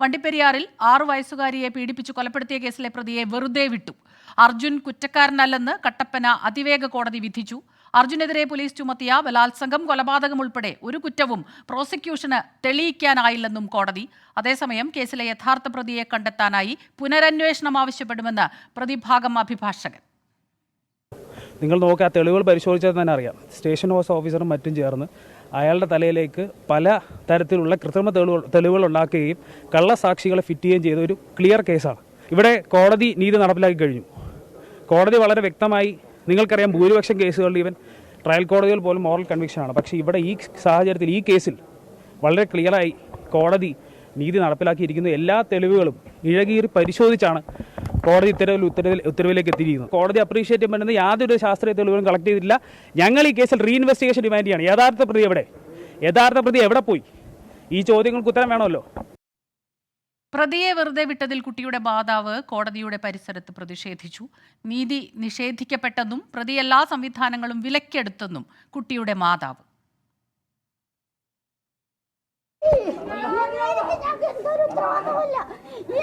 വണ്ടിപ്പെരിയാറിൽ ആറു വയസ്സുകാരിയെ പീഡിപ്പിച്ചു കൊലപ്പെടുത്തിയ കേസിലെ പ്രതിയെ വെറുതെ വിട്ടു. അർജുൻ കുറ്റക്കാരനല്ലെന്ന് കട്ടപ്പന അതിവേഗ കോടതി വിധിച്ചു. അർജുനെതിരെ പോലീസ് ചുമത്തിയ ബലാത്സംഗം കൊലപാതകം ഉൾപ്പെടെ ഒരു കുറ്റവും പ്രോസിക്യൂഷന് തെളിയിക്കാനായില്ലെന്നും കോടതി. അതേസമയം കേസിലെ യഥാർത്ഥ പ്രതിയെ കണ്ടെത്താനായി പുനരന്വേഷണം ആവശ്യപ്പെടുമെന്ന് പ്രതിഭാഗം അഭിഭാഷകൻ. നിങ്ങൾ നോക്കുക തെളിവുകൾ പരിശോധിച്ചാൽ തന്നെ അറിയാം. സ്റ്റേഷൻ ഹൗസ് ഓഫീസറും മറ്റും ചേർന്ന് അയാളുടെ തലയിലേക്ക് പല തരത്തിലുള്ള കൃത്രിമ തെളിവുകൾ തെളിവുകൾ ഉണ്ടാക്കുകയും കള്ളസാക്ഷികളെ ഫിറ്റ് ചെയ്യുകയും ചെയ്ത ഒരു ക്ലിയർ കേസാണ്. ഇവിടെ കോടതി നീതി നടപ്പിലാക്കി കഴിഞ്ഞു. കോടതി വളരെ വ്യക്തമായി നിങ്ങൾക്കറിയാം ഭൂരിപക്ഷം കേസുകളിൽ ഇവൻ ട്രയൽ കോടതികൾ പോലും മോറൽ കൺവിക്ഷനാണ് പക്ഷേ ഇവിടെ ഈ സാഹചര്യത്തിൽ ഈ കേസിൽ വളരെ ക്ലിയറായി കോടതി നീതി നടപ്പിലാക്കിയിരിക്കുന്ന എല്ലാ തെളിവുകളും ഇഴകീറി പരിശോധിച്ചാണ് കോടതി ഉത്തരവിൽ ഉത്തരവിൽ ഉത്തരവിലേക്ക് എത്തിയിരിക്കുന്നു. കോടതി അപ്രീഷിയേറ്റ് പറ്റുന്ന യാതൊരു ശാസ്ത്രീയ തെളിവുകളും കളക്ട് ചെയ്തില്ല ഞങ്ങൾ ഈ കേസിൽ റീഇൻവെസ്റ്റിഗേഷൻ ഡിമാൻഡ് ചെയ്യണം. യഥാർത്ഥ പ്രതി എവിടെ? യഥാർത്ഥ പ്രതി എവിടെ പോയി? ഈ ചോദ്യങ്ങൾക്ക് ഉത്തരം വേണമല്ലോ. പ്രതിയെ വെറുതെ വിട്ടതിൽ കുട്ടിയുടെ മാതാവ് കോടതിയുടെ പരിസരത്ത് പ്രതിഷേധിച്ചു. നീതി നിഷേധിക്കപ്പെട്ടെന്നും പ്രതി എല്ലാ സംവിധാനങ്ങളും വിലക്കെടുത്തെന്നും കുട്ടിയുടെ മാതാവ്. ഞങ്ങൾക്ക് എന്തൊരു ഉത്തരവാദിത്തവുമില്ല.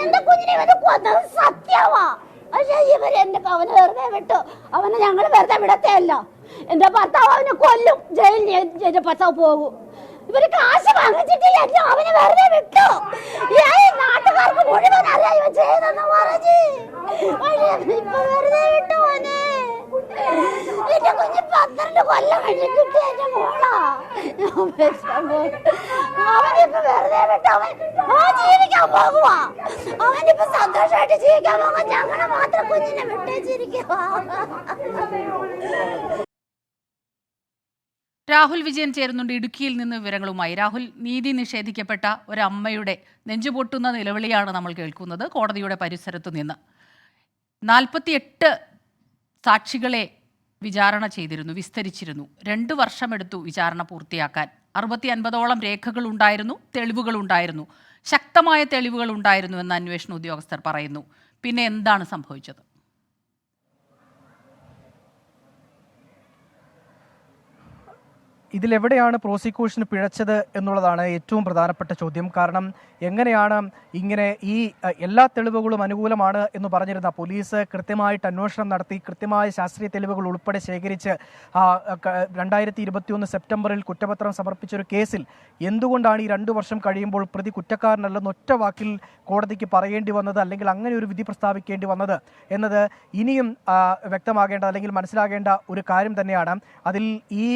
എന്റെ കുഞ്ഞിനെ ഇവർ കൊന്നത് സത്യമാ പക്ഷെ ഇവർ എന്റെ അവനെ വെറുതെ വിട്ടു. അവനെ ഞങ്ങൾ വെറുതെ വിടത്തേയല്ല. എന്റെ ഭർത്താവ് അവനെ കൊല്ലും. ജയിലിൽ ഭർത്താവ് പോകും. ഇവർ കാശ് വാങ്ങിച്ചിട്ട് എന്നെ അവനെ വെറുതെ വിട്ടു. നാട്ടുകാർക്ക് മുഴുവൻ അറിയാം ഇവ ചെയ്തെന്ന് പറഞ്ഞു. ഇപ്പൊ വെറുതെ വിട്ടു അവനെ എന്റെ കുഞ്ഞ് പന്ത്രണ്ട് കൊല്ലം കഴിഞ്ഞ് കിട്ടിയ എന്റെ മോളാ. ഞാൻ വിഷമം. അവനിപ്പോ വെറുതെ വിട്ട് അവൻ അവൻ ജീവിക്കാൻ പോകുവാ. അവനിപ്പോ സന്തോഷമായിട്ട് ജീവിക്കാൻ പോകുക ഞങ്ങളെ മാത്രം കുഞ്ഞിനെ രാഹുൽ വിജയൻ ചേരുന്നുണ്ട് ഇടുക്കിയിൽ നിന്ന് വിവരങ്ങളുമായി. രാഹുൽ നീതി നിഷേധിക്കപ്പെട്ട ഒരമ്മയുടെ നെഞ്ചുപൊട്ടുന്ന നിലവിളിയാണ് നമ്മൾ കേൾക്കുന്നത് കോടതിയുടെ പരിസരത്തു നിന്ന്. നാൽപ്പത്തിയെട്ട് സാക്ഷികളെ വിചാരണ ചെയ്തിരുന്നു വിസ്തരിച്ചിരുന്നു. രണ്ട് വർഷമെടുത്തു വിചാരണ പൂർത്തിയാക്കാൻ. അറുപത്തി അൻപതോളം രേഖകൾ ഉണ്ടായിരുന്നു തെളിവുകൾ ഉണ്ടായിരുന്നു ശക്തമായ തെളിവുകൾ ഉണ്ടായിരുന്നു എന്ന് അന്വേഷണ ഉദ്യോഗസ്ഥർ പറയുന്നു. പിന്നെ എന്താണ് സംഭവിച്ചത്? ഇതിലെവിടെയാണ് പ്രോസിക്യൂഷൻ പിഴച്ചത് എന്നുള്ളതാണ് ഏറ്റവും പ്രധാനപ്പെട്ട ചോദ്യം. കാരണം എങ്ങനെയാണ് ഇങ്ങനെ ഈ എല്ലാ തെളിവുകളും അനുകൂലമാണ് എന്ന് പറഞ്ഞിരുന്ന പോലീസ് കൃത്യമായിട്ട് അന്വേഷണം നടത്തി കൃത്യമായ ശാസ്ത്രീയ തെളിവുകൾ ഉൾപ്പെടെ ശേഖരിച്ച് രണ്ടായിരത്തി ഇരുപത്തിയൊന്ന് സെപ്റ്റംബറിൽ കുറ്റപത്രം സമർപ്പിച്ചൊരു കേസിൽ എന്തുകൊണ്ടാണ് ഈ രണ്ടു വർഷം കഴിയുമ്പോൾ പ്രതി കുറ്റക്കാരനല്ലെന്ന് ഒറ്റ വാക്കിൽ കോടതിക്ക് പറയേണ്ടി വന്നത് അല്ലെങ്കിൽ അങ്ങനെ ഒരു വിധി പ്രസ്താവിക്കേണ്ടി വന്നത് എന്നത് ഇനിയും വ്യക്തമാകേണ്ട അല്ലെങ്കിൽ മനസ്സിലാകേണ്ട ഒരു കാര്യം തന്നെയാണ്. അതിൽ ഈ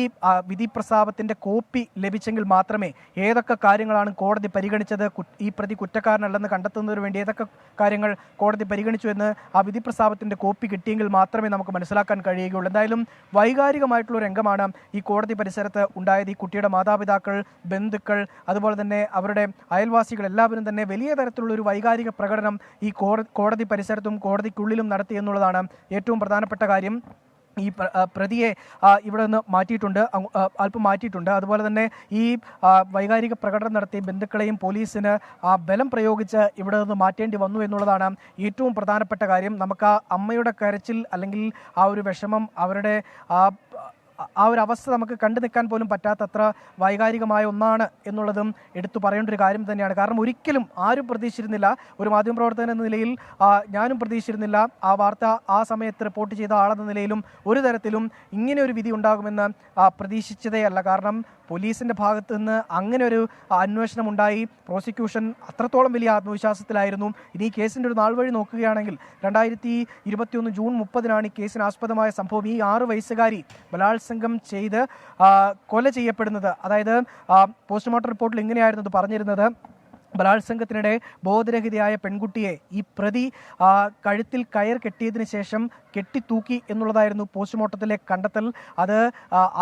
വിധി പ്രസ്താവത്തിന്റെ കോപ്പി ലഭിച്ചെങ്കിൽ മാത്രമേ ഏതൊക്കെ കാര്യങ്ങളാണ് കോടതി പരിഗണിച്ചത് ഈ പ്രതി കുറ്റക്കാരനല്ലെന്ന് കണ്ടെത്തുന്നതിന് വേണ്ടി ഏതൊക്കെ കാര്യങ്ങൾ കോടതി പരിഗണിച്ചു എന്ന് ആ വിധി പ്രസ്താവത്തിന്റെ കോപ്പി കിട്ടിയെങ്കിൽ മാത്രമേ നമുക്ക് മനസ്സിലാക്കാൻ കഴിയുകയുള്ളൂ. എന്തായാലും വൈകാരികമായിട്ടുള്ള രംഗമാണ് ഈ കോടതി പരിസരത്ത് ഉണ്ടായത്. ഈ കുട്ടിയുടെ മാതാപിതാക്കൾ ബന്ധുക്കൾ അതുപോലെ തന്നെ അവരുടെ അയൽവാസികൾ എല്ലാവരും തന്നെ വലിയ തരത്തിലുള്ള ഒരു വൈകാരിക പ്രകടനം ഈ കോടതി പരിസരത്തും കോടതിക്കുള്ളിലും നടത്തി എന്നുള്ളതാണ് ഏറ്റവും പ്രധാനപ്പെട്ട കാര്യം. ഈ പ്രതിയെ ഇവിടെ നിന്ന് മാറ്റിയിട്ടുണ്ട് അല്പം മാറ്റിയിട്ടുണ്ട്. അതുപോലെ തന്നെ ഈ വൈകാരിക പ്രകടനം നടത്തിയ ബന്ധുക്കളെയും പോലീസിന് ബലം പ്രയോഗിച്ച് ഇവിടെ നിന്ന് മാറ്റേണ്ടി വന്നു എന്നുള്ളതാണ് ഏറ്റവും പ്രധാനപ്പെട്ട കാര്യം. നമുക്ക് ആ അമ്മയുടെ കരച്ചിൽ അല്ലെങ്കിൽ ആ ഒരു വിഷമം അവരുടെ ആ ഒരു അവസ്ഥ നമുക്ക് കണ്ടു നിൽക്കാൻ പോലും പറ്റാത്തത്ര വൈകാരികമായ ഒന്നാണ് എന്നുള്ളതും എടുത്തു പറയേണ്ട ഒരു കാര്യം തന്നെയാണ്. കാരണം ഒരിക്കലും ആരും പ്രതീക്ഷിച്ചിരുന്നില്ല ഒരു മാധ്യമപ്രവർത്തകൻ എന്ന നിലയിൽ ഞാനും പ്രതീക്ഷിച്ചിരുന്നില്ല ആ വാർത്ത ആ സമയത്ത് റിപ്പോർട്ട് ചെയ്ത ആളെന്ന നിലയിലും ഒരു തരത്തിലും ഇങ്ങനെ ഒരു വിധി ഉണ്ടാകുമെന്ന് പ്രതീക്ഷിച്ചതേ അല്ല. കാരണം പോലീസിന്റെ ഭാഗത്ത് നിന്ന് അങ്ങനെ ഒരു അന്വേഷണം ഉണ്ടായി. പ്രോസിക്യൂഷൻ അത്രത്തോളം വലിയ ആത്മവിശ്വാസത്തിലായിരുന്നു. ഇനി ഈ കേസിന്റെ ഒരു നാൾ വഴി നോക്കുകയാണെങ്കിൽ രണ്ടായിരത്തി ഇരുപത്തിയൊന്ന് ജൂൺ മുപ്പതിനാണ് ഈ കേസിന് ആസ്പദമായ സംഭവം. ഈ ആറ് വയസ്സുകാരി ബലാത്സംഗം ചെയ്ത് കൊല ചെയ്യപ്പെടുന്നത്. അതായത് പോസ്റ്റ്മോർട്ടം റിപ്പോർട്ടിൽ ഇങ്ങനെയായിരുന്നു പറഞ്ഞിരുന്നത്. ബലാത്സംഗത്തിനിടെ ബോധരഹിതയായ പെൺകുട്ടിയെ ഈ പ്രതി കഴുത്തിൽ കയർ കെട്ടിയതിനു ശേഷം കെട്ടിത്തൂക്കി എന്നുള്ളതായിരുന്നു പോസ്റ്റ്മോർട്ടത്തിലെ കണ്ടെത്തൽ. അത്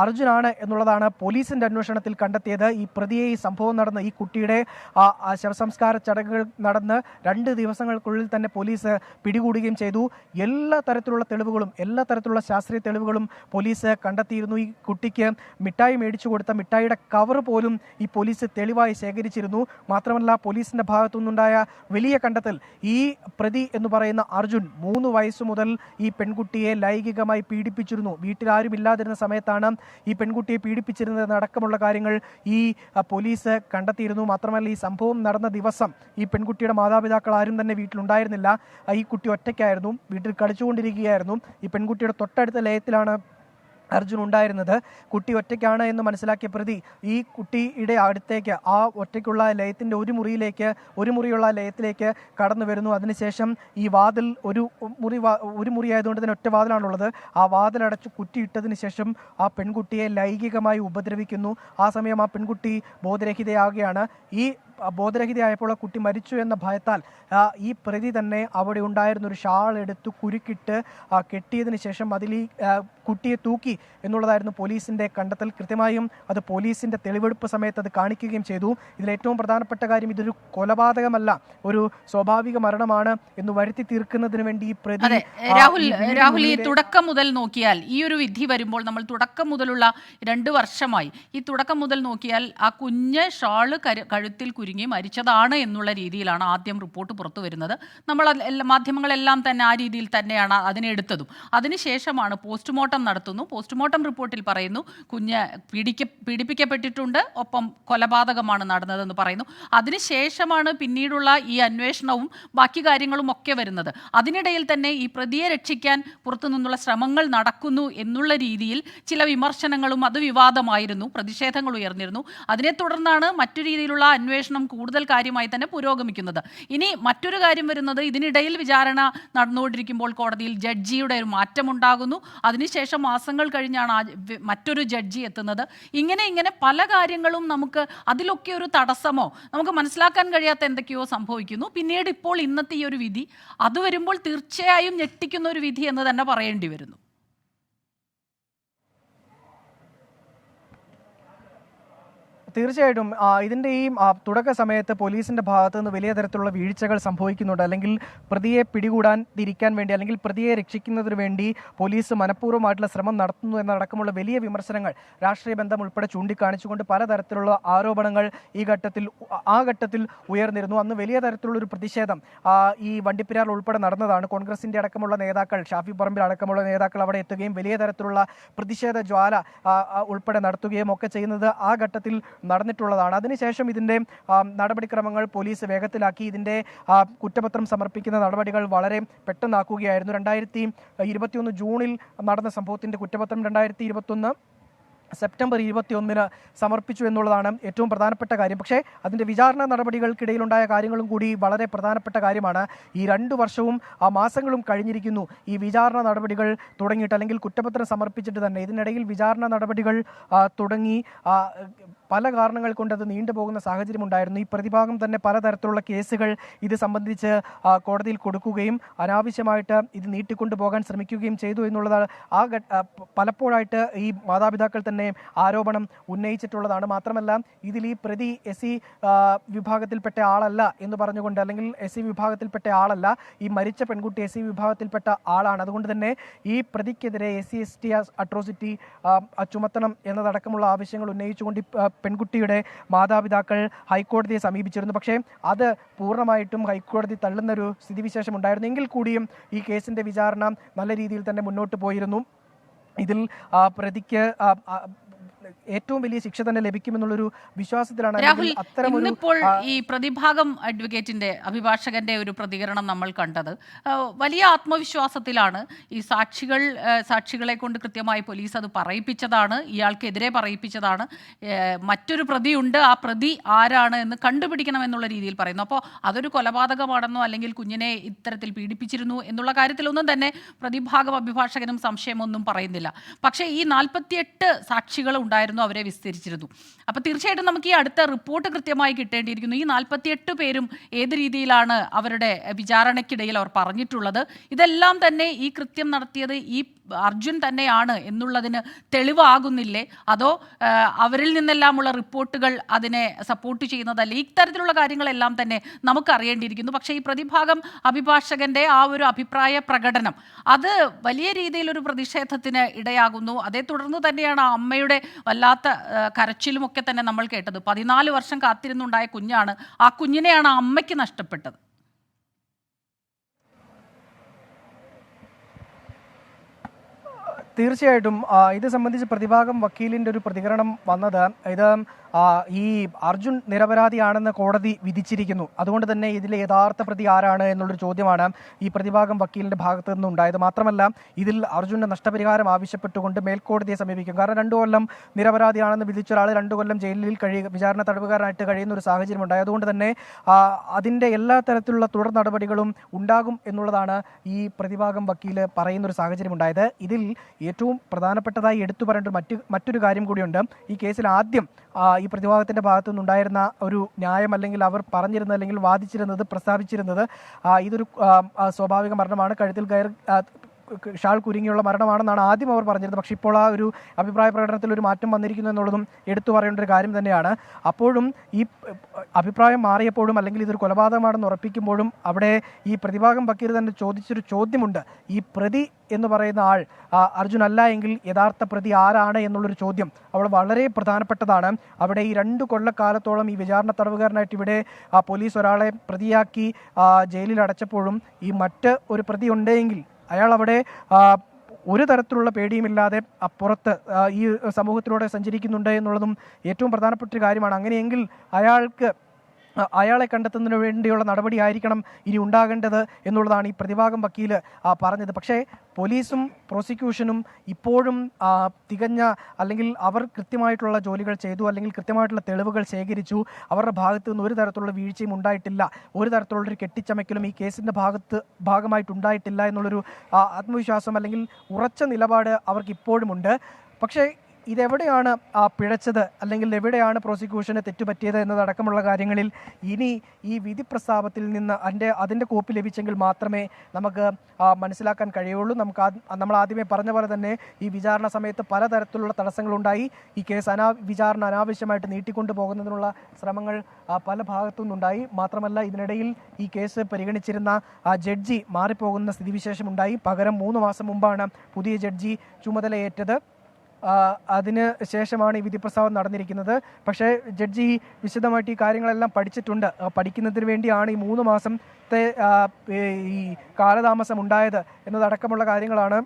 അർജുനാണ് എന്നുള്ളതാണ് പോലീസിന്റെ അന്വേഷണത്തിൽ കണ്ടെത്തിയത്. ഈ പ്രതിയെ ഈ സംഭവം നടന്ന ഈ കുട്ടിയുടെ ശവസംസ്കാര ചടങ്ങുകൾ നടന്ന് രണ്ട് ദിവസങ്ങൾക്കുള്ളിൽ തന്നെ പോലീസ് പിടികൂടുകയും ചെയ്തു. എല്ലാ തരത്തിലുള്ള തെളിവുകളും എല്ലാ തരത്തിലുള്ള ശാസ്ത്രീയ തെളിവുകളും പോലീസ് കണ്ടെത്തിയിരുന്നു. ഈ കുട്ടിക്ക് മിഠായി മേടിച്ചു കൊടുത്ത മിഠായിയുടെ കവർ പോലും ഈ പോലീസ് തെളിവായി ശേഖരിച്ചിരുന്നു. മാത്രമല്ല പോലീസിന്റെ ഭാഗത്തു നിന്നുണ്ടായ വലിയ കണ്ടെത്തൽ. ഈ പ്രതി എന്ന് പറയുന്ന അർജുൻ മൂന്ന് വയസ്സ് മുതൽ ഈ പെൺകുട്ടിയെ ലൈംഗികമായി പീഡിപ്പിച്ചിരുന്നു. വീട്ടിൽ ആരും ഇല്ലാതിരുന്ന സമയത്താണ് ഈ പെൺകുട്ടിയെ പീഡിപ്പിച്ചിരുന്നത് അടക്കമുള്ള കാര്യങ്ങൾ ഈ പോലീസ് കണ്ടെത്തിയിരുന്നു. മാത്രമല്ല ഈ സംഭവം നടന്ന ദിവസം ഈ പെൺകുട്ടിയുടെ മാതാപിതാക്കൾ ആരും തന്നെ വീട്ടിലുണ്ടായിരുന്നില്ല. ഈ കുട്ടി ഒറ്റയ്ക്കായിരുന്നു. വീട്ടിൽ കളിച്ചുകൊണ്ടിരിക്കുകയായിരുന്നു. ഈ പെൺകുട്ടിയുടെ തൊട്ടടുത്ത ലയത്തിലാണ് അർജുൻ ഉണ്ടായിരുന്നത്. കുട്ടി ഒറ്റയ്ക്കാണ് എന്ന് മനസ്സിലാക്കിയ പ്രതി ഈ കുട്ടിയുടെ അടുത്തേക്ക് ആ ഒറ്റയ്ക്കുള്ള ലയത്തിന്റെ ഒരു മുറിയിലേക്ക് ഒരു മുറിയുള്ള ലയത്തിലേക്ക് കടന്നു വരുന്നു. അതിനുശേഷം ഈ വാതിൽ ഒരു മുറി ഒരു മുറി ആയതുകൊണ്ട് തന്നെ ഒറ്റ വാതിലാണുള്ളത്. ആ വാതിലടച്ച് കുറ്റിയിട്ടതിന് ശേഷം ആ പെൺകുട്ടിയെ ലൈംഗികമായി ഉപദ്രവിക്കുന്നു. ആ സമയം ആ പെൺകുട്ടി ബോധരഹിതയാകുകയാണ്. ഈ ബോധരഹിതയായപ്പോൾ ആ കുട്ടി മരിച്ചു എന്ന ഭയത്താൽ ഈ പ്രതി തന്നെ അവിടെ ഉണ്ടായിരുന്ന ഒരു ഷാൾ എടുത്ത് കുരുക്കിട്ട് കെട്ടിയതിന് ശേഷം അതിൽ ഈ കുട്ടിയെ തൂക്കി എന്നുള്ളതായിരുന്നു പോലീസിന്റെ കണ്ടെത്തൽ. കൃത്യമായും അത് പോലീസിന്റെ തെളിവെടുപ്പ് സമയത്ത് അത് കാണിക്കുകയും ചെയ്തു. ഇതിൽ ഏറ്റവും പ്രധാനപ്പെട്ട കാര്യം ഇതൊരു കൊലപാതകമല്ല ഒരു സ്വാഭാവിക മരണമാണ് എന്ന് വരുത്തി തീർക്കുന്നതിന് വേണ്ടി ഈ പ്രതി രാഹുൽ രാഹുൽ ഈ തുടക്കം മുതൽ നോക്കിയാൽ ഈ ഒരു വിധി വരുമ്പോൾ നമ്മൾ തുടക്കം മുതലുള്ള രണ്ട് വർഷമായി ഈ തുടക്കം മുതൽ നോക്കിയാൽ ആ കുഞ്ഞ് ഷാൾ കഴുത്തിൽ കഴുത്തിൽ കുരുങ്ങി മരിച്ചതാണ് എന്നുള്ള രീതിയിലാണ് ആദ്യം റിപ്പോർട്ട് പുറത്തു വരുന്നത്. നമ്മൾ മാധ്യമങ്ങളെല്ലാം തന്നെ ആ രീതിയിൽ തന്നെയാണ് അതിനെ എടുത്തതും. അതിനുശേഷമാണ് പോസ്റ്റ്മോർട്ടം നടത്തുന്നു. പോസ്റ്റ്മോർട്ടം റിപ്പോർട്ടിൽ പറയുന്നു കുഞ്ഞ് പീഡിക്ക പീഡിപ്പിക്കപ്പെട്ടിട്ടുണ്ട് ഒപ്പം കൊലപാതകമാണ് നടന്നതെന്ന് പറയുന്നു. അതിനുശേഷമാണ് പിന്നീടുള്ള ഈ അന്വേഷണവും ബാക്കി കാര്യങ്ങളും ഒക്കെ വരുന്നത്. അതിനിടയിൽ തന്നെ ഈ പ്രതിയെ രക്ഷിക്കാൻ പുറത്തു നിന്നുള്ള ശ്രമങ്ങൾ നടക്കുന്നു എന്നുള്ള രീതിയിൽ ചില വിമർശനങ്ങളും അത് വിവാദമായിരുന്നു പ്രതിഷേധങ്ങൾ ഉയർന്നിരുന്നു. അതിനെ തുടർന്നാണ് മറ്റു രീതിയിലുള്ള അന്വേഷണം കൂടുതൽ കാര്യമായി തന്നെ പുരോഗമിക്കുന്നത്. ഇനി മറ്റൊരു കാര്യം വരുന്നത് ഇതിനിടയിൽ വിചാരണ നടന്നുകൊണ്ടിരിക്കുമ്പോൾ കോടതിയിൽ ജഡ്ജിയുടെ ഒരു മാറ്റമുണ്ടാകുന്നു. അതിനുശേഷം മാസങ്ങൾ കഴിഞ്ഞാണ് മറ്റൊരു ജഡ്ജി എത്തുന്നത്. ഇങ്ങനെ ഇങ്ങനെ പല കാര്യങ്ങളും നമുക്ക് അതിലൊക്കെ ഒരു തടസ്സമോ നമുക്ക് മനസ്സിലാക്കാൻ കഴിയാത്ത എന്തൊക്കെയോ സംഭവിക്കുന്നു. പിന്നീട് ഇപ്പോൾ ഇന്നത്തെ ഈ ഒരു വിധി അത് വരുമ്പോൾ തീർച്ചയായും ഞെട്ടിക്കുന്ന ഒരു വിധി എന്ന് തന്നെ പറയേണ്ടി വരുന്നു. തീർച്ചയായിട്ടും ഇതിന്റെ ഈ തുടക്ക സമയത്ത് പോലീസിന്റെ ഭാഗത്തു നിന്ന് വലിയ തരത്തിലുള്ള വീഴ്ചകൾ സംഭവിക്കുന്നുണ്ട്. അല്ലെങ്കിൽ പ്രതിയെ പിടികൂടാൻ തിരിക്കാൻ വേണ്ടി അല്ലെങ്കിൽ പ്രതിയെ രക്ഷിക്കുന്നതിന് വേണ്ടി പോലീസ് മനഃപൂർവമായിട്ടുള്ള ശ്രമം നടത്തുന്നു എന്നടക്കമുള്ള വലിയ വിമർശനങ്ങൾ രാഷ്ട്രീയ ബന്ധം ഉൾപ്പെടെ ചൂണ്ടിക്കാണിച്ചുകൊണ്ട് പലതരത്തിലുള്ള ആരോപണങ്ങൾ ഈ ഘട്ടത്തിൽ ആ ഘട്ടത്തിൽ ഉയർന്നിരുന്നു. അന്ന് വലിയ തരത്തിലുള്ളൊരു പ്രതിഷേധം ഈ വണ്ടിപ്പെരിയാർ ഉൾപ്പെടെ നടന്നതാണ്. കോൺഗ്രസിന്റെ അടക്കമുള്ള നേതാക്കൾ ഷാഫി പറമ്പിൽ അടക്കമുള്ള നേതാക്കൾ അവിടെ എത്തുകയും വലിയ തരത്തിലുള്ള പ്രതിഷേധ ജ്വാല ഉൾപ്പെടെ നടത്തുകയും ഒക്കെ ചെയ്യുന്നത് ആ ഘട്ടത്തിൽ നടന്നിട്ടുള്ളതാണ്. അതിനുശേഷം ഇതിന്റെ നടപടിക്രമങ്ങൾ പോലീസ് വേഗത്തിലാക്കി. ഇതിന്റെ കുറ്റപത്രം സമർപ്പിക്കുന്ന നടപടികൾ വളരെ പെട്ടെന്നാക്കുകയായിരുന്നു. രണ്ടായിരത്തി ഇരുപത്തിയൊന്ന് ജൂണിൽ നടന്ന സംഭവത്തിന്റെ കുറ്റപത്രം രണ്ടായിരത്തി ഇരുപത്തൊന്ന്. സെപ്റ്റംബർ ഇരുപത്തിയൊന്നിന് സമർപ്പിച്ചു എന്നുള്ളതാണ് ഏറ്റവും പ്രധാനപ്പെട്ട കാര്യം. പക്ഷേ അതിന്റെ വിചാരണ നടപടികൾക്കിടയിലുണ്ടായ കാര്യങ്ങളും കൂടി വളരെ പ്രധാനപ്പെട്ട കാര്യമാണ്. ഈ രണ്ട് വർഷവും ആ മാസങ്ങളും കഴിഞ്ഞിരിക്കുന്നു. ഈ വിചാരണ നടപടികൾ തുടങ്ങിയിട്ട് അല്ലെങ്കിൽ കുറ്റപത്രം സമർപ്പിച്ചിട്ട് തന്നെ ഇതിനിടയിൽ വിചാരണ നടപടികൾ തുടങ്ങി. പല കാരണങ്ങൾ കൊണ്ട് അത് നീണ്ടുപോകുന്ന സാഹചര്യം ഉണ്ടായിരുന്നു ഈ പ്രതിഭാഗം തന്നെ പലതരത്തിലുള്ള കേസുകൾ ഇത് സംബന്ധിച്ച് കോടതിയിൽ കൊടുക്കുകയും അനാവശ്യമായിട്ട് ഇത് നീട്ടിക്കൊണ്ടു പോകാൻ ശ്രമിക്കുകയും ചെയ്തു എന്നുള്ളതാണ് ആ, പലപ്പോഴായിട്ട് ഈ മാതാപിതാക്കൾ തന്നെ ആരോപണം ഉന്നയിച്ചിട്ടുള്ളതാണ്. മാത്രമല്ല ഇതിൽ ഈ പ്രതി എസ് വിഭാഗത്തിൽപ്പെട്ട ആളല്ല എന്ന് പറഞ്ഞുകൊണ്ട് അല്ലെങ്കിൽ എസ് വിഭാഗത്തിൽപ്പെട്ട ആളല്ല ഈ മരിച്ച പെൺകുട്ടി എസ് വിഭാഗത്തിൽപ്പെട്ട ആളാണ്. അതുകൊണ്ട് തന്നെ ഈ പ്രതിക്കെതിരെ S C S T atrocity ചുമത്തണം എന്നതടക്കമുള്ള ആവശ്യങ്ങൾ ഉന്നയിച്ചുകൊണ്ട് പെൺകുട്ടിയുടെ മാതാപിതാക്കൾ ഹൈക്കോടതിയെ സമീപിച്ചിരുന്നു. പക്ഷേ അത് പൂർണമായിട്ടും ഹൈക്കോടതി തള്ളുന്നൊരു സ്ഥിതിവിശേഷം ഉണ്ടായിരുന്നു. എങ്കിൽ കൂടിയും ഈ കേസിന്റെ വിചാരണ നല്ല രീതിയിൽ തന്നെ മുന്നോട്ട് പോയിരുന്നു. ഇതിൽ പ്രതിക്ക് ഏറ്റവും വലിയ ശിക്ഷ തന്നെ ലഭിക്കുമെന്നുള്ളൊരു വിശ്വാസത്തിലാണ് രാഹുൽ ഇന്നിപ്പോൾ ഈ പ്രതിഭാഗം അഡ്വക്കേറ്റിന്റെ അഭിഭാഷകന്റെ ഒരു പ്രതികരണം നമ്മൾ കണ്ടത്. വലിയ ആത്മവിശ്വാസത്തിലാണ് ഈ സാക്ഷികൾ സാക്ഷികളെ കൊണ്ട് കൃത്യമായി പോലീസ് അത് പറയിപ്പിച്ചതാണ് ഇയാൾക്കെതിരെ പറയിപ്പിച്ചതാണ്. മറ്റൊരു പ്രതിയുണ്ട് ആ പ്രതി ആരാണ് എന്ന് കണ്ടുപിടിക്കണം എന്നുള്ള രീതിയിൽ പറയുന്നു. അപ്പോൾ അതൊരു കൊലപാതകമാണെന്നോ അല്ലെങ്കിൽ കുഞ്ഞിനെ ഇത്തരത്തിൽ പീഡിപ്പിച്ചിരുന്നു എന്നുള്ള കാര്യത്തിലൊന്നും തന്നെ പ്രതിഭാഗം അഭിഭാഷകനും സംശയമൊന്നും പറയുന്നില്ല. പക്ഷേ ഈ നാൽപ്പത്തിയെട്ട് സാക്ഷികൾ ഉണ്ടായിരുന്നു അവരെ വിസ്തരിച്ചിരുന്നു. അപ്പോൾ തീർച്ചയായിട്ടും നമുക്ക് ഈ അടുത്ത റിപ്പോർട്ട് കൃത്യമായി കിട്ടേണ്ടിയിരിക്കുന്നു. ഈ നാൽപ്പത്തിയെട്ട് പേരും ഏത് രീതിയിലാണ് അവരുടെ വിചാരണയ്ക്കിടയിൽ അവർ പറഞ്ഞിട്ടുള്ളത്? ഇതെല്ലാം തന്നെ ഈ കൃത്യം നടത്തിയത് ഈ അർജുൻ തന്നെയാണ് എന്നുള്ളതിന് തെളിവാകുന്നില്ലേ? അതോ അവരിൽ നിന്നെല്ലാമുള്ള റിപ്പോർട്ടുകൾ അതിനെ സപ്പോർട്ട് ചെയ്യുന്നതല്ലേ? ഇത്തരത്തിലുള്ള കാര്യങ്ങളെല്ലാം തന്നെ നമുക്ക് അറിയേണ്ടിയിരിക്കുന്നു പക്ഷേ ഈ പ്രതിഭാഗം അഭിഭാഷകന്റെ ആ ഒരു അഭിപ്രായ പ്രകടനം അത് വലിയ രീതിയിലൊരു പ്രതിഷേധത്തിന് ഇടയാകുന്നു. അതേ തുടർന്ന് തന്നെയാണ് ആ അമ്മയുടെ വല്ലാത്ത കരച്ചിലുമൊക്കെ തന്നെ നമ്മൾ കേട്ടത്. പതിനാല് വർഷം കാത്തിരുന്നുണ്ടായ കുഞ്ഞാണ്. ആ കുഞ്ഞിനെയാണ് ആ അമ്മയ്ക്ക് നഷ്ടപ്പെട്ടത്. തീർച്ചയായിട്ടും ഇത് സംബന്ധിച്ച് പ്രതിഭാഗം വക്കീലിന്റെ ഒരു പ്രതികരണം വന്നത്. ഇത് ഈ അർജുൻ നിരപരാധിയാണെന്ന് കോടതി വിധിച്ചിരിക്കുന്നു. അതുകൊണ്ട് തന്നെ ഇതിലെ യഥാർത്ഥ പ്രതി ആരാണ് എന്നുള്ളൊരു ചോദ്യമാണ് ഈ പ്രതിഭാഗം വക്കീലിന്റെ ഭാഗത്തു നിന്നുണ്ടായത്. മാത്രമല്ല ഇതിൽ അർജുന്റെ നഷ്ടപരിഹാരം ആവശ്യപ്പെട്ടുകൊണ്ട് മേൽക്കോടതിയെ സമീപിക്കും. കാരണം രണ്ടു കൊല്ലം നിരപരാധിയാണെന്ന് വിധിച്ച ഒരാൾ രണ്ടു കൊല്ലം ജയിലിൽ കഴിയുക വിചാരണ തടവുകാരനായിട്ട് കഴിയുന്ന ഒരു സാഹചര്യം ഉണ്ടായി അതുകൊണ്ട് തന്നെ അതിന്റെ എല്ലാ തരത്തിലുള്ള തുടർ നടപടികളും ഉണ്ടാകും എന്നുള്ളതാണ് ഈ പ്രതിഭാഗം വക്കീൽ പറയുന്ന ഒരു സാഹചര്യം ഉണ്ടായത് ഇതിൽ ഏറ്റവും പ്രധാനപ്പെട്ടതായി എടുത്തു പറയേണ്ട മറ്റു മറ്റൊരു കാര്യം കൂടിയുണ്ട്. ഈ കേസിൽ ആദ്യം ഈ പ്രതിഭാഗത്തിന്റെ ഭാഗത്തു നിന്നുണ്ടായിരുന്ന ഒരു ന്യായം അല്ലെങ്കിൽ അവർ പറഞ്ഞിരുന്നത് അല്ലെങ്കിൽ വാദിച്ചിരുന്നത് പ്രസ്താവിച്ചിരുന്നത് ഇതൊരു സ്വാഭാവിക മരണമാണ്. കഴുത്തിൽ കയർ ഷാൾ കുരുങ്ങിയുള്ള മരണമാണെന്നാണ് ആദ്യം അവർ പറഞ്ഞിരുന്നത്. പക്ഷേ ഇപ്പോൾ ആ ഒരു അഭിപ്രായ പ്രകടനത്തിൽ ഒരു മാറ്റം വന്നിരിക്കുന്നു എന്നുള്ളതും എടുത്തു പറയേണ്ട ഒരു കാര്യം തന്നെയാണ്. അപ്പോഴും ഈ അഭിപ്രായം മാറിയപ്പോഴും അല്ലെങ്കിൽ ഇതൊരു കൊലപാതകമാണെന്ന് ഉറപ്പിക്കുമ്പോഴും അവിടെ ഈ പ്രതിഭാഗം ബക്കീർ തന്നെ ചോദിച്ചൊരു ചോദ്യമുണ്ട്. ഈ പ്രതി എന്ന് പറയുന്ന ആൾ അർജുൻ അല്ല എങ്കിൽ യഥാർത്ഥ പ്രതി ആരാണ് എന്നുള്ളൊരു ചോദ്യം അവിടെ വളരെ പ്രധാനപ്പെട്ടതാണ്. അവിടെ ഈ രണ്ട് കൊല്ലക്കാലത്തോളം ഈ വിചാരണ തടവുകാരനായിട്ട് ഇവിടെ പോലീസ് ഒരാളെ പ്രതിയാക്കി ജയിലിൽ അടച്ചപ്പോഴും ഈ മറ്റ് ഒരു പ്രതി ഉണ്ടെങ്കിൽ അയാൾ അവിടെ ഒരു തരത്തിലുള്ള പേടിയുമില്ലാതെ അപ്പുറത്ത് ഈ സമൂഹത്തിലൂടെ സഞ്ചരിക്കുന്നുണ്ട് എന്നുള്ളതും ഏറ്റവും പ്രധാനപ്പെട്ട ഒരു കാര്യമാണ്. അങ്ങനെയെങ്കിൽ അയാൾക്ക് അയാളെ കണ്ടെത്തുന്നതിന് വേണ്ടിയുള്ള നടപടി ആയിരിക്കണം ഇനി ഉണ്ടാകേണ്ടത് എന്നുള്ളതാണ് ഈ പ്രതിഭാഗം വക്കീൽ പറഞ്ഞത്. പക്ഷേ പോലീസും പ്രോസിക്യൂഷനും ഇപ്പോഴും തികഞ്ഞ അല്ലെങ്കിൽ അവർ കൃത്യമായിട്ടുള്ള ജോലികൾ ചെയ്തു അല്ലെങ്കിൽ കൃത്യമായിട്ടുള്ള തെളിവുകൾ ശേഖരിച്ചു. അവരുടെ ഭാഗത്തു നിന്ന് ഒരു തരത്തിലുള്ള വീഴ്ചയും ഉണ്ടായിട്ടില്ല. ഒരു തരത്തിലുള്ള ഒരു കെട്ടിച്ചമയ്ക്കലും ഈ കേസിന്റെ ഭാഗത്ത് ഭാഗമായിട്ടുണ്ടായിട്ടില്ല എന്നുള്ളൊരു ആത്മവിശ്വാസം അല്ലെങ്കിൽ ഉറച്ച നിലപാട് അവർക്ക് ഇപ്പോഴുമുണ്ട് പക്ഷേ ഇതെവിടെയാണ് ആ പിഴച്ചത്? അല്ലെങ്കിൽ എവിടെയാണ് പ്രോസിക്യൂഷന് തെറ്റുപറ്റിയത് എന്നതടക്കമുള്ള കാര്യങ്ങളിൽ ഇനി ഈ വിധി പ്രസ്താവത്തിൽ നിന്ന് അതിന്റെ അതിന്റെ കോപ്പി ലഭിച്ചെങ്കിൽ മാത്രമേ നമുക്ക് മനസ്സിലാക്കാൻ കഴിയുള്ളൂ. നമുക്ക് നമ്മൾ ആദ്യമേ പറഞ്ഞ പോലെ തന്നെ ഈ വിചാരണ സമയത്ത് പലതരത്തിലുള്ള തടസ്സങ്ങളുണ്ടായി. ഈ കേസ് അനാ വിചാരണ അനാവശ്യമായിട്ട് നീട്ടിക്കൊണ്ടു പോകുന്നതിനുള്ള ശ്രമങ്ങൾ പല ഭാഗത്തു നിന്നുണ്ടായി മാത്രമല്ല ഇതിനിടയിൽ ഈ കേസ് പരിഗണിച്ചിരുന്ന ആ ജഡ്ജി മാറിപ്പോകുന്ന സ്ഥിതിവിശേഷമുണ്ടായി. പകരം മൂന്ന് മാസം മുമ്പാണ് പുതിയ ജഡ്ജി ചുമതലയേറ്റത്. അതിന് ശേഷമാണ് ഈ വിധിപ്രസ്താവം നടന്നിരിക്കുന്നത്. പക്ഷേ ജഡ്ജി വിശദമായിട്ട് ഈ കാര്യങ്ങളെല്ലാം പഠിച്ചിട്ടുണ്ട്. പഠിക്കുന്നതിന് വേണ്ടിയാണ് ഈ മൂന്ന് മാസത്തെ ഈ കാലതാമസം ഉണ്ടായത് എന്നതടക്കമുള്ള കാര്യങ്ങളാണ്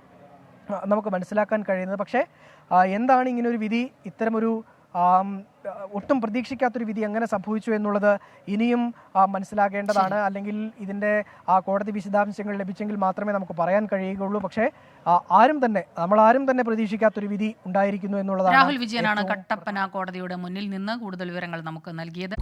നമുക്ക് മനസ്സിലാക്കാൻ കഴിയുന്നത്. പക്ഷേ എന്താണ് ഇങ്ങനൊരു വിധി? ഇത്തരമൊരു ഒട്ടും പ്രതീക്ഷിക്കാത്തൊരു വിധി എങ്ങനെ സംഭവിച്ചു എന്നുള്ളത് ഇനിയും മനസ്സിലാകേണ്ടതാണ് മനസ്സിലാക്കേണ്ടതാണ്. അല്ലെങ്കിൽ ഇതിന്റെ ആ കോടതി വിശദാംശങ്ങൾ ലഭിച്ചെങ്കിൽ മാത്രമേ നമുക്ക് പറയാൻ കഴിയുകയുള്ളൂ. പക്ഷേ ആരും തന്നെ നമ്മൾ ആരും തന്നെ പ്രതീക്ഷിക്കാത്തൊരു വിധി ഉണ്ടായിരിക്കുന്നു എന്നുള്ളതാണ് രാഹുൽ വിജയനാണ് കട്ടപ്പന കോടതിയുടെ മുന്നിൽ നിന്ന് കൂടുതൽ വിവരങ്ങൾ നമുക്ക് നൽകിയത്.